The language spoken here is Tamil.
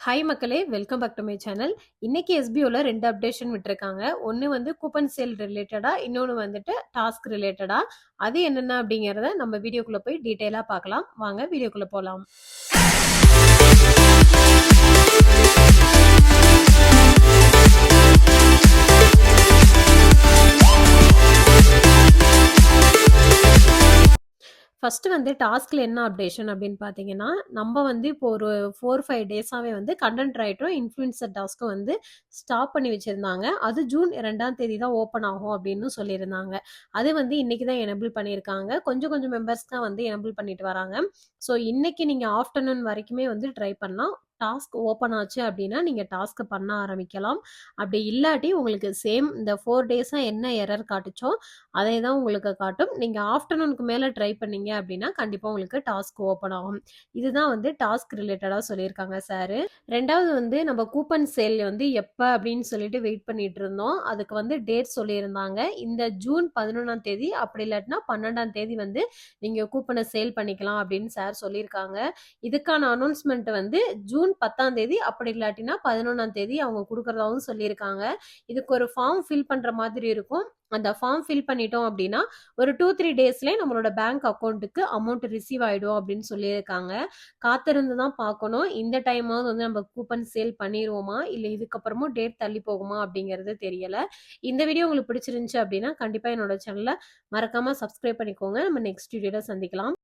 ஹாய் மக்களே welcome back to my channel இன்னைக்கு எஸ்பிஓவில் ரெண்டு அப்டேஷன் விட்டுருக்காங்க. ஒன்று வந்து கூப்பன் சேல் ரிலேட்டடா இன்னொன்று வந்துட்டு டாஸ்க் ரிலேட்டடா அது என்னென்ன அப்படிங்கிறத நம்ம வீடியோக்குள்ளே போய் டீட்டெயிலாக பார்க்கலாம். வாங்க வீடியோக்குள்ளே போகலாம் ஃபஸ்ட்டு வந்து டாஸ்கில் என்ன அப்டேஷன் அப்படின்னு பார்த்தீங்கன்னா நம்ம வந்து இப்போ ஒரு ஃபோர் ஃபைவ் டேஸாகவே வந்து கண்டென்ட் ரைட்டரும் இன்ஃப்ளூயன்சர் டாஸ்க்கும் வந்து ஸ்டாப் பண்ணி வச்சுருந்தாங்க. அது ஜூன் ரெண்டாம் தேதி தான் ஓப்பன் ஆகும் அப்படின்னு சொல்லியிருந்தாங்க. அது வந்து இன்றைக்கி தான் எனபிள் பண்ணியிருக்காங்க. கொஞ்சம் கொஞ்சம் மெம்பர்ஸ் தான் வந்து எனபிள் பண்ணிட்டு வராங்க. ஸோ இன்றைக்கி நீங்கள் ஆஃப்டர்நூன் வரைக்குமே வந்து ட்ரை பண்ணலாம். டாஸ்க் ஓப்பன் ஆச்சு அப்படின்னா நீங்கள் டாஸ்க்கு பண்ண ஆரம்பிக்கலாம். அப்படி இல்லாட்டி உங்களுக்கு சேம் இந்த ஃபோர் டேஸாக என்ன எரர் காட்டுச்சோ அதே தான் உங்களுக்கு காட்டும். நீங்கள் ஆஃப்டர்நூனுக்கு மேலே ட்ரை பண்ணீங்க அப்படின்னா கண்டிப்பாக உங்களுக்கு டாஸ்க் ஓப்பன் ஆகும். இதுதான் வந்து டாஸ்க் ரிலேட்டடாக சொல்லியிருக்காங்க சார். ரெண்டாவது வந்து நம்ம கூப்பன் சேல் வந்து எப்போ அப்படின்னு சொல்லிட்டு வெயிட் பண்ணிட்டு இருந்தோம். அதுக்கு வந்து டேட் சொல்லியிருந்தாங்க. இந்த ஜூன் பதினொன்றாம் தேதி அப்படி இல்லாட்டினா பன்னெண்டாம் தேதி வந்து நீங்கள் கூப்பனை சேல் பண்ணிக்கலாம் அப்படின்னு சார் சொல்லியிருக்காங்க. இதுக்கான அனௌன்ஸ்மெண்ட் வந்து ஜூன் ஜூன் பத்தாம் தேதி அப்படி இல்லாட்டினா பதினொன்றாம் தேதி அவங்க கொடுக்குறதாவும் சொல்லியிருக்காங்க. இதுக்கு ஒரு ஃபார்ம் ஃபில் பண்ணுற மாதிரி இருக்கும். அந்த ஃபார்ம் ஃபில் பண்ணிட்டோம் அப்படின்னா ஒரு டூ த்ரீ டேஸ்லேயே நம்மளோட பேங்க் அக்கௌண்ட்டுக்கு அமௌண்ட் ரிசீவ் ஆகிடும் அப்படின்னு சொல்லியிருக்காங்க. காத்திருந்து தான் பார்க்கணும். இந்த டைமாவது வந்து நம்ம கூப்பன் சேல் பண்ணிடுவோமா இல்லை இதுக்கப்புறமும் டேட் தள்ளி போகுமா? அப்படிங்கிறது தெரியலை. இந்த வீடியோ உங்களுக்கு பிடிச்சிருந்துச்சு அப்படின்னா கண்டிப்பாக என்னோட சேனலை மறக்காமல் சப்ஸ்கிரைப் பண்ணிக்கோங்க. நம்ம நெக்ஸ்ட் வீடியோவில் சந்திக்கலாம்.